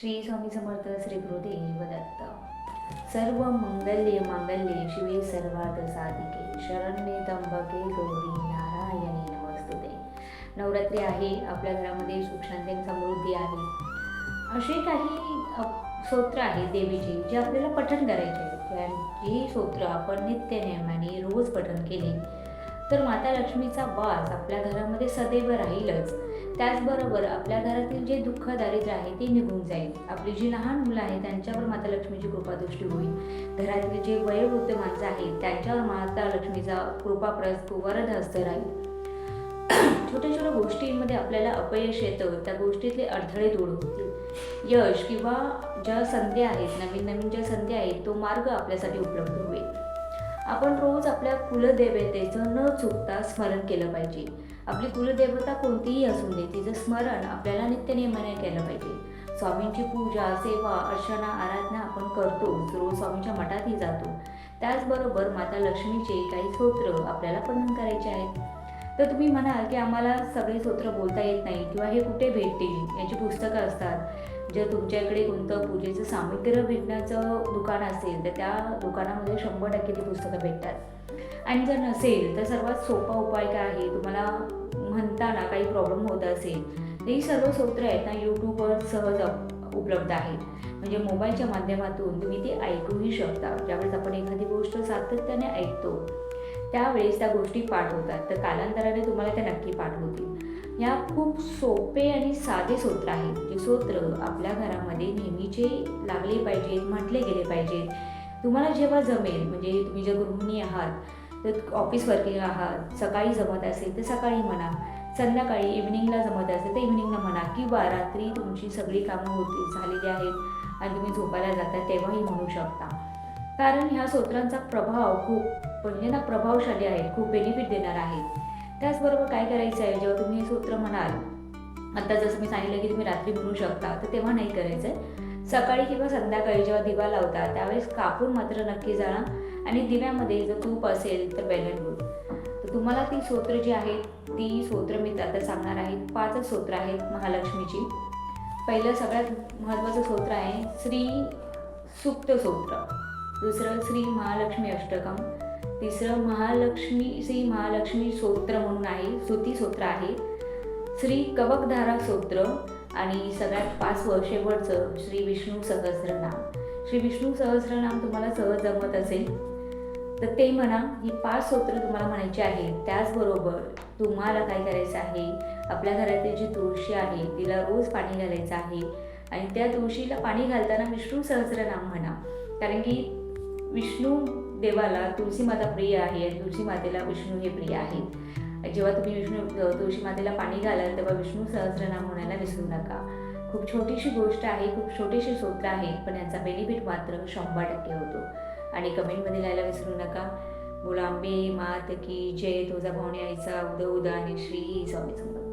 श्री स्वामी समर्थ श्री गुरुदेव दत्त। सर्व मंगल्ये मांगल्ये शिवे सर्वार्थ साधिके। शरण्ये तंबके गौरी नारायणी नमस्तुते। नवरात्री आहे आपल्या घरामध्ये सुख शांती समृद्धी आहे. असे काही स्तोत्र आहेत देवीचे जे आपल्याला पठण करायचे आहेत त्यांची स्तोत्र आपण नित्य नियमाने रोज पठण केले तर माता लक्ष्मीचा वास आपल्या घरामध्ये सदैव राहीलच. त्याचबरोबर आपल्या घरातील जे दुःख दारिद्र्य आहे ते निघून जाईल. आपली जी लहान मुलं आहेत त्यांच्यावर माता लक्ष्मीची कृपादृष्टी होईल. घरातील जे वयोवृद्ध माणसं आहेत त्यांच्यावर माता लक्ष्मीचा कृपाप्रस वरद हस्त राहील. छोट्या छोट्या गोष्टींमध्ये आपल्याला अपयश येतं. त्या गोष्टीतले अडथळे दूर होतील. यश किंवा ज्या संधी आहेत नवीन नवीन ज्या संधी आहेत तो मार्ग आपल्यासाठी उपलब्ध होईल. आपण रोज आपल्या कुलदेवतेचं न चुकता स्मरण केलं पाहिजे. आपली कुलदेवता कोणतीही असू दे तिचं स्मरण आपल्याला नित्यनियमाने केलं पाहिजे. स्वामींची पूजा सेवा अर्चना आराधना आपण करतो रोज स्वामींच्या मठातही जातो. त्याचबरोबर माता लक्ष्मीचे काही स्तोत्र आपल्याला पठण करायचे आहेत. तर तुम्ही म्हणाल की आम्हाला सगळे स्तोत्र बोलता येत नाही किंवा हे कुठे भेटतील? याची पुस्तकं असतात. जर तुमच्याकडे कोणतं पूजेचं सामुग्री भेटण्याचं दुकान असेल तर त्या दुकानामध्ये शंभर टक्के ती पुस्तकं भेटतात. आणि जर नसेल तर सर्वात सोपा उपाय काय आहे? तुम्हाला म्हणताना काही प्रॉब्लेम होत असेल तर ही सर्व स्तोत्र आहेत ना यूट्यूबवर सहज उपलब्ध आहेत. म्हणजे मोबाईलच्या माध्यमातून तुम्ही ते ऐकूही शकता. ज्यावेळेस आपण एखादी गोष्ट सातत्याने ऐकतो त्यावेळेस त्या गोष्टी पाठ होतात. तर कालांतराने तुम्हाला त्या नक्की पाठ होतील. या खूप सोपे आणि साधे सूत्र आहेत. जे सूत्र आपल्या घरामध्ये नेहमीचे लागले पाहिजेत म्हटले गेले पाहिजेत तुम्हाला जेव्हा जमेल म्हणजे तुम्ही जर गृहिणी आहात तर ऑफिस वर्किंग आहात सकाळी जमत असेल तर सकाळी म्हणा संध्याकाळी इव्हिनिंगला जमत असेल तर इव्हिनिंगला म्हणा किंवा रात्री तुमची सगळी कामं होती झालेली आहेत आणि तुम्ही झोपायला जाता तेव्हाही म्हणू शकता. कारण ह्या स्तोत्रांचा प्रभाव खूप म्हणजे ना प्रभावशाली आहेत खूप बेनिफिट देणार आहेत त्याचबरोबर काय करायचं आहे? जेव्हा तुम्ही हे सूत्र म्हणाल आता जसं मी सांगितलं की तुम्ही रात्री म्हणू शकता तर तेव्हा नाही करायचं आहे सकाळी किंवा संध्याकाळी जेव्हा दिवा लावता त्यावेळेस कापून मात्र नक्की जाळा आणि दिव्यामध्ये जर तूप असेल तर बेलन गुड तर तुम्हाला ती सूत्र जी आहेत ती सूत्र मी आता सांगणार आहेत पाचच सूत्र आहेत महालक्ष्मीची. पहिलं सगळ्यात महत्त्वाचं सूत्र आहे श्री सुप्त सूत्र. दुसरं श्री महालक्ष्मी अष्टकम तिसरं महालक्ष्मी श्री महालक्ष्मी स्तोत्र म्हणून आहे स्तुती स्तोत्र आहे. श्री कवकधारा स्तोत्र आणि सगळ्यात पाचवं शेवटचं श्री विष्णू सहस्रनाम. श्री विष्णू सहस्रनाम तुम्हाला सहज जमत असेल. तर ते म्हणा ही पाच स्तोत्र तुम्हाला म्हणायची आहे. त्याचबरोबर तुम्हाला काय करायचं आहे? आपल्या घरातील जी तुळशी आहे तिला रोज पाणी घालायचं आहे. आणि त्या तुळशीला पाणी घालताना विष्णू सहस्रनाम म्हणा. कारण की विष्णू देवाला तुळशी माता प्रिय आहे आणि तुळशी मातेला विष्णू हे प्रिय आहेत जेव्हा तुम्ही विष्णू तुळशी मातेला पाणी घालाल तेव्हा विष्णू सहस्रनाम म्हणायला विसरू नका. खूप छोटीशी गोष्ट आहे खूप छोटीशी स्तोत्र आहे पण यांचा बेनिफिट मात्र शंभर टक्के होतो. आणि कमेंटमध्ये लिहायला विसरू नका. मुलांबे मात की जय तुझा भावणी आईचा उद उदा श्री स्वामी समर्थ.